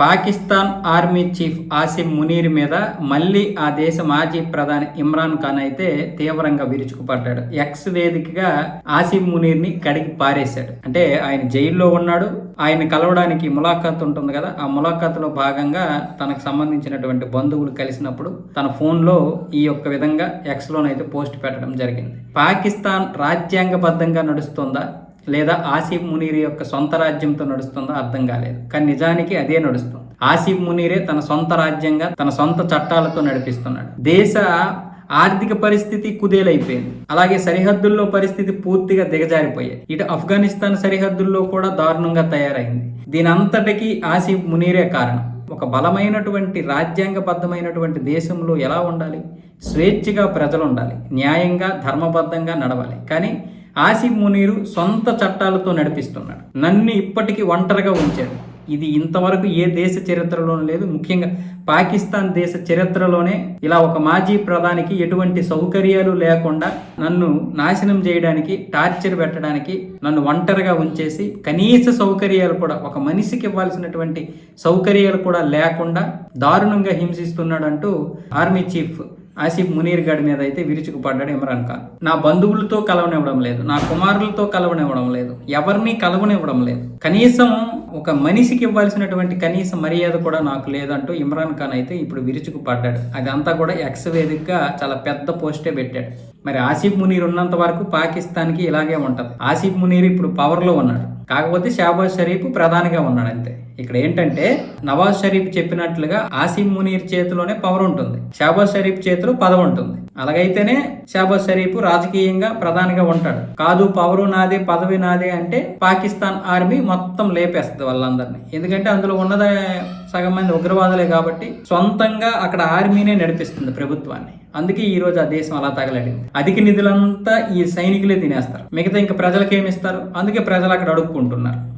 Pakistan army chief Asim Munir మీద మళ్ళీ ఆ దేశ మాజీ ప్రధాని ఇమ్రాన్ ఖాన్ అయితే తీవ్రంగా విరుచుకుపడ్డాడు. ఎక్స్ వేదికగా ఆసిమ్ మునీర్ని కడిగి పారేశాడు. అంటే ఆయన జైల్లో ఉన్నాడు. ఆయన కలవడానికి ములాఖాత్ ఉంటుంది కదా ఆ ములాఖాత్లో భాగంగా తనకు సంబంధించినటువంటి బంధువులు కలిసినప్పుడు తన ఫోన్లో ఈ యొక్క విధంగా ఎక్స్ లోనైతే పోస్ట్ పెట్టడం జరిగింది. పాకిస్తాన్ రాజ్యాంగబద్ధంగా నడుస్తుందా? లేదా ఆసిఫ్ మునీర్ యొక్క సొంత రాజ్యంతో నడుస్తుందో అర్థం కాలేదు. కానీ నిజానికి అదే నడుస్తుంది. ఆసిఫ్ మునీరే తన సొంత రాజ్యంగా తన సొంత చట్టాలతో నడిపిస్తున్నాడు. దేశ ఆర్థిక పరిస్థితి కుదేలైపోయింది. అలాగే సరిహద్దుల్లో పరిస్థితి పూర్తిగా దిగజారిపోయాయి. ఇటు ఆఫ్ఘనిస్తాన్ సరిహద్దుల్లో కూడా దారుణంగా తయారైంది. దీని ఆసిఫ్ మునీరే కారణం. ఒక బలమైనటువంటి రాజ్యాంగబద్ధమైనటువంటి దేశంలో ఎలా ఉండాలి? స్వేచ్ఛగా ప్రజలు ఉండాలి న్యాయంగా ధర్మబద్ధంగా నడవాలి. కానీ ఆసిఫ్ మునీరు సొంత చట్టాలతో నడిపిస్తున్నాడు. నన్ను ఇప్పటికీ ఒంటరిగా ఉంచాడు. ఇది ఇంతవరకు ఏ దేశ చరిత్రలోనూ లేదు. ముఖ్యంగా పాకిస్తాన్ దేశ చరిత్రలోనే ఇలా ఒక మాజీ ప్రధానికి ఎటువంటి సౌకర్యాలు లేకుండా నన్ను నాశనం చేయడానికి టార్చర్ పెట్టడానికి నన్ను ఒంటరిగా ఉంచేసి కనీస సౌకర్యాలు కూడా ఒక మనిషికి ఇవ్వాల్సినటువంటి సౌకర్యాలు కూడా లేకుండా దారుణంగా హింసిస్తున్నాడంటూ ఆర్మీ చీఫ్ ఆసిఫ్ మునీర్ గడి మీద అయితే విరుచుకుపడ్డాడు ఇమ్రాన్ ఖాన్. నా బంధువులతో కలవనివ్వడం లేదు నా కుమారులతో కలవనివ్వడం లేదు ఎవరిని కలవనివ్వడం లేదు. కనీసం ఒక మనిషికి ఇవ్వాల్సినటువంటి కనీస మర్యాద కూడా నాకు లేదంటూ ఇమ్రాన్ ఖాన్ అయితే ఇప్పుడు విరుచుకుపడ్డాడు. అదంతా కూడా ఎక్స్ వేదికగా చాలా పెద్ద పోస్టే పెట్టాడు. మరి ఆసిఫ్ మునీర్ ఉన్నంత వరకు పాకిస్తాన్కి ఇలాగే ఉంటుంది. ఆసిఫ్ మునీర్ ఇప్పుడు పవర్లో ఉన్నాడు. కాకపోతే షాబాజ్ షరీఫ్ ప్రధానిగా ఉన్నాడు అంతే. ఇక్కడ ఏంటంటే నవాజ్ షరీఫ్ చెప్పినట్లుగా ఆసిఫ్ మునీర్ చేతిలోనే పవర్ ఉంటుంది. షాబాజ్ షరీఫ్ చేతిలో పదవి ఉంటుంది. అలాగైతేనే షాబాజ్ షరీఫ్ రాజకీయంగా ప్రధానిగా ఉంటాడు. కాదు పవరు నాదే పదవి నాదే అంటే పాకిస్తాన్ ఆర్మీ మొత్తం లేపేస్తుంది వాళ్ళందరినీ. ఎందుకంటే అందులో ఉన్నదే సగం మంది ఉగ్రవాదులే కాబట్టి సొంతంగా అక్కడ ఆర్మీనే నడిపిస్తుంది ప్రభుత్వాన్ని. అందుకే ఈ రోజు ఆ దేశం అలా తగలడింది. అధిక నిధులంతా ఈ సైనికులే తినేస్తారు. మిగతా ఇంకా ప్రజలకు అందుకే ప్రజలు అక్కడ అడుక్కుంటున్నారు.